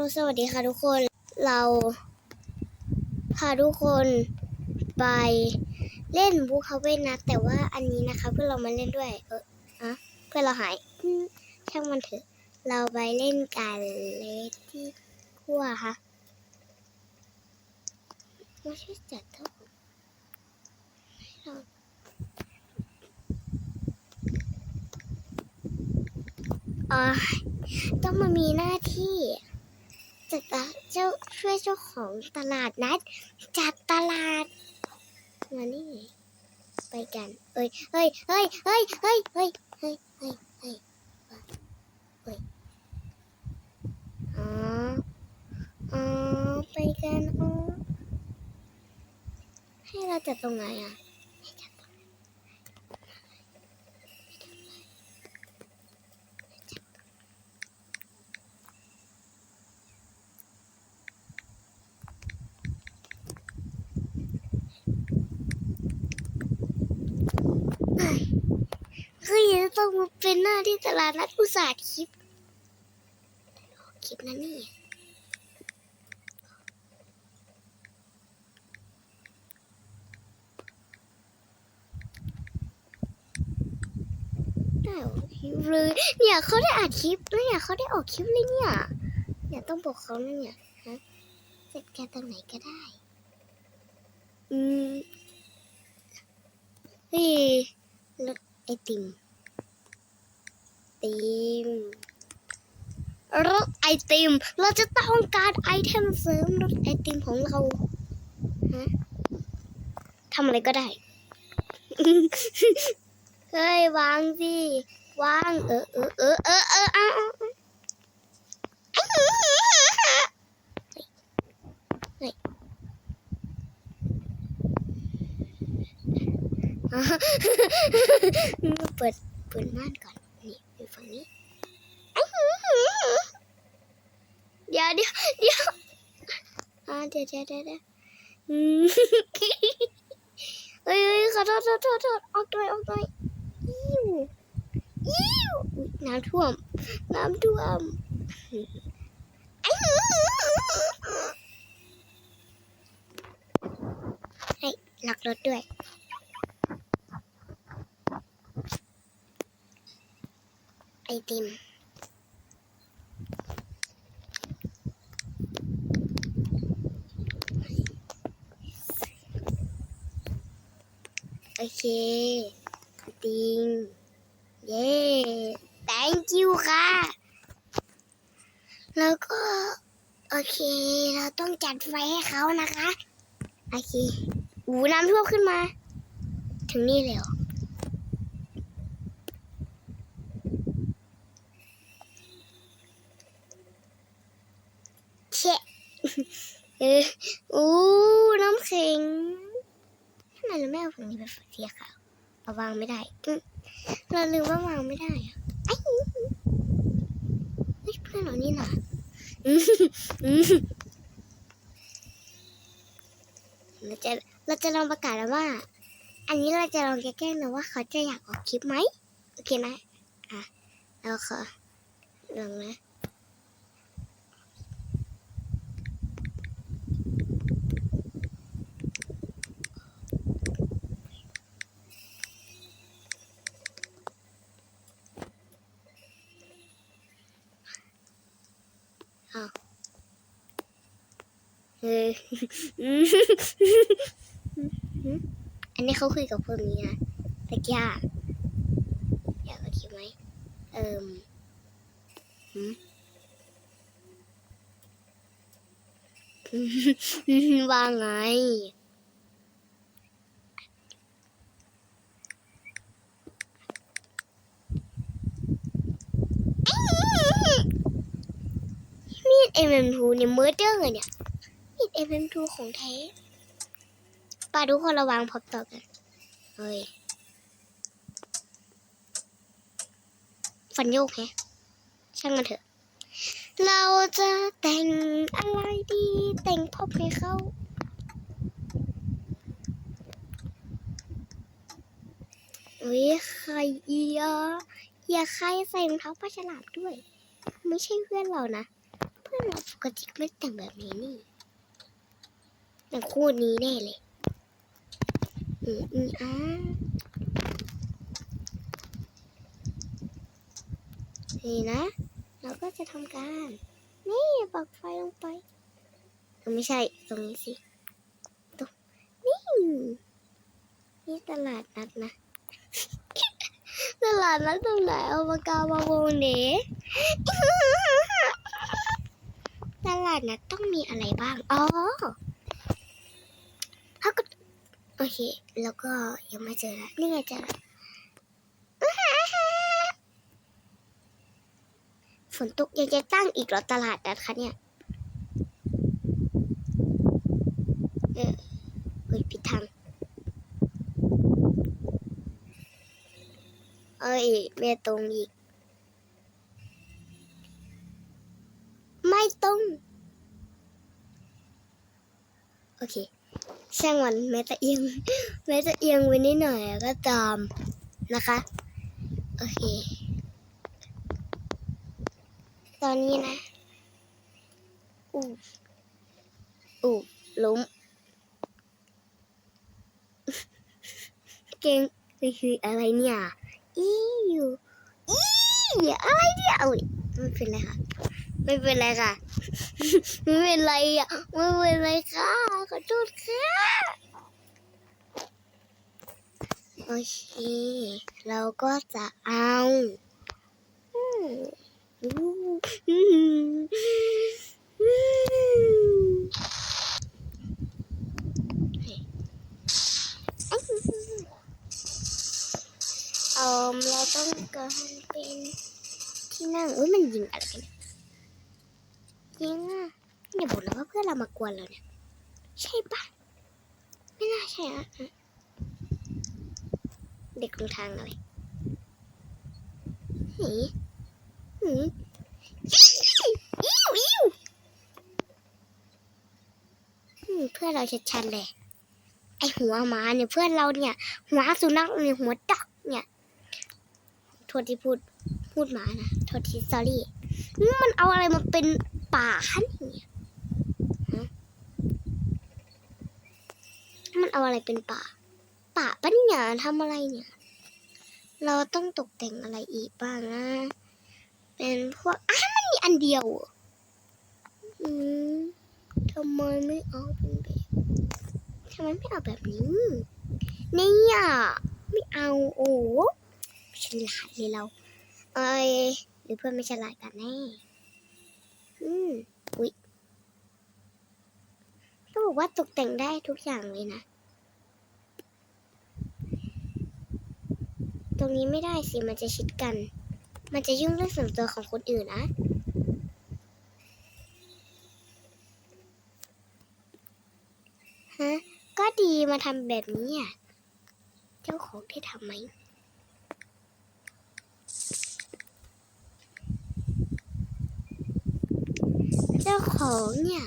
ลสวัสดีค่ะทุกคน เราพาทุกคนไปเล่นบูคาเว่นนะ แต่ว่าอันนี้นะคะ เพื่อนเรามาเล่นด้วย เอออะเพื่อนเราหายช่างมันเถอะ เราไปเล่นกันเลยที่ขั้วค่ะไม่ใช่จัดเท่าเราอ่าต้องมามีหน้า จัดตาเจ้าช่วยเจ้าของตลาดนัดจัดตลาดมานี่ไปกันเอ้ยเฮ้ยเฮ้ยเฮ้ยเฮ้ยเฮ้ยเฮ้ยเฮ้ยเฮ้ยเฮ้ยอ๋ออ๋อไปกันอ๋อให้เราจัดตรงไหนอะให้จัดตรงไหน คือยังต้องมาเป็นหน้าที่ตลาดนัดอุตสาหคลิปคลิปนั้นนี่ได้ออกคลิปเลยเนี่ยเขาได้อัดคลิปแล้วเนี่ยเขาได้ออกคลิปเลยเนี่ยเนี่ยต้องบอกเขานะเนี่ยฮะเสร็จแกตรงไหนก็ได้ อืมเฮ้ยรถ ไอติม ติมรถไอติม เราจะต้องการไอเทมเสริมรถไอติมของเราฮะทำอะไรก็ได้ เฮ้ย วางสิ วาง เออเออเออเออเออเอาเอาเอาเฮ้ย เฮ้ยเปิดเปิดม่านก่อน นี่อยู่ฝั่งนี้ เดี๋ยวเดี๋ยวเดี๋ยวอ่าเดี๋ยวเดี๋ยวเดี๋ยวเดี๋ยวอืมเฮ้ยเฮ้ยขอโทษขอโทษโทษโทษออกหน่อยออกหน่อยอิ้วอิ้วอุ๊ยน้ำท่วม น้ำท่วมให้ล็อกรถด้วย อติม โอเคติงเย้ thank you ค่ะ แล้วก็ โอเค เราต้องจัดไฟให้เขานะคะ โอเคอูน้ำท่วมขึ้นมา ถึงนี่เลยเหรอเชะ เอออู้น้ำแข็งทำไมเราไม่เอาฝั่งนี้เป็นสีขาวเอาวางไม่ได้เราลืมว่าวางไม่ได้อะไอ้เฮ้ยเพื่อนเรานี่นะเราจะเราจะลองประกาศแล้วว่า อันนี้เราจะลองแก้งๆนะว่าเขาจะอยากออกคลิปไหมโอเคนะอะเราขอลองนะ ออันนี้เขาคุยกับพวกนี้นะตะกี้อยากเอาคลิปไหมเอิมหืมว่าไงมีด MM2 เนี่ยเมอร์เดอร์เนี่ย มีด MM2 ของแท้ปาทุกคนระวังพบต่อกันเฮ้ยฟันโยกแฮะช่างมันเถอะ เราจะแต่งอะไรดี แต่งพบให้เขาเฮ้ยใครเอียเอียใครใส่รองเท้าปลาฉลามด้วย ไม่ใช่เพื่อนเรานะ เพื่อนเราปกติไม่แต่งแบบนี้นี่ แต่คู่นี้แน่เลย อืมอืมอ่านี่นะ เราก็จะทำการ นี่ปักไฟลงไปไม่ใช่ ตรงนี้สิตรงนี่ นี่ตลาดนัดนะ ตลาดนัดตรงไหนเอาปากกามาวงเดตลาดนัดต้องมีอะไรบ้าง อ๋อ โอเค แล้วก็ยังไม่เจอละนี่ไงเจอละฝนตกยังจะตั้งอีกหรอตลาดนัดคะเนี่ย เออเฮ้ยผิดทางเอ้ยเม่ตรงอีก ไม่ตรง โอเค ช่างมันแม้จะเอียงแม้จะเอียงไว้นิดหน่อยก็ตามนะคะ โอเค ตอนนี้นะอู้อู้ล้มเก่งคืออะไรเนี่ยอีอยู่อีอะไรเนี่ยเอาไม่เป็นไรค่ะ ไม่เป็นไรค่ะ ไม่เป็นไรอะ ไม่เป็นไรค่ะ ขอโทษค่ะ โอเค เราก็จะเอาอืมอืมอืมอืมเออเราต้องการเป็นที่นั่งอุ้ยมันยิงอะไรกัน เนี่ยยิงอะอย่าบอกนะว่าเพื่อนเรามากวนเราเนี่ย ใช่ปะไม่น่าใช่อะเด็กลงทางอะไรหีหีอิ้วอิ้วอืเพื่อนเราชัดๆเลย ไอหัวหมาเนี่ยเพื่อนเราเนี่ย หัวสุนัขเนี่ยหัวดักเนี่ยโทษที่พูดพูดหมานะโทษที่ sorry นี่ มันเอาอะไรมาเป็น ป่าฮะเนี่ยมันเอาอะไรเป็นป่า ป่าปะเนี่ยทำอะไรเนี่ย เราต้องตกแต่งอะไรอีกบ้างนะ เป็นพวกอ้ามันมีอันเดียวออืมทำไมไม่เอาเป็นแบบทำไมไม่เอาแบบนี้เนี่ยไม่เอาโอ้ฉลาดเลยเรา เอ้ยหรือเพื่อนไม่ฉลาดกันแน่ อืมอุ๊ยต้องบอกว่าตกแต่งได้ทุกอย่างเลยนะ ตรงนี้ไม่ได้สิ มันจะชิดกัน มันจะยุ่งเรื่องส่วนตัวของคนอื่นนะฮะก็ดีมาทำแบบนี้อะ เจ้าของที่ทำไหม ของเนี่ย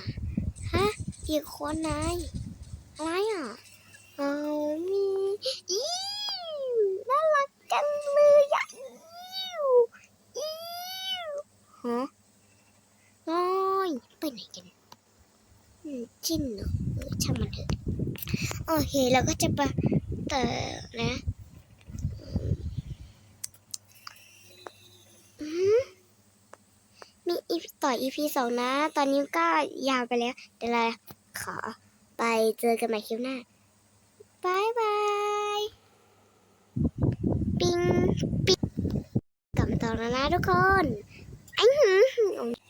ฮะอีกคนนายอะไรอะเอามีอิ้วน่ารักจังเลยอะอิวอิวฮะน้อยไปไหนกันจิ้นเหรอเออช่างมันเถอะโอเคเราก็จะไปเตอนะอืม มีอีต่ออีพีสองนะ ตอนนี้ก็ยาวไปแล้ว เดี๋ยวเราขอไปเจอกันใหม่คลิปหน้าบายบายปิงปิงกลับมาต่อแล้วนะทุกคนอ้หืม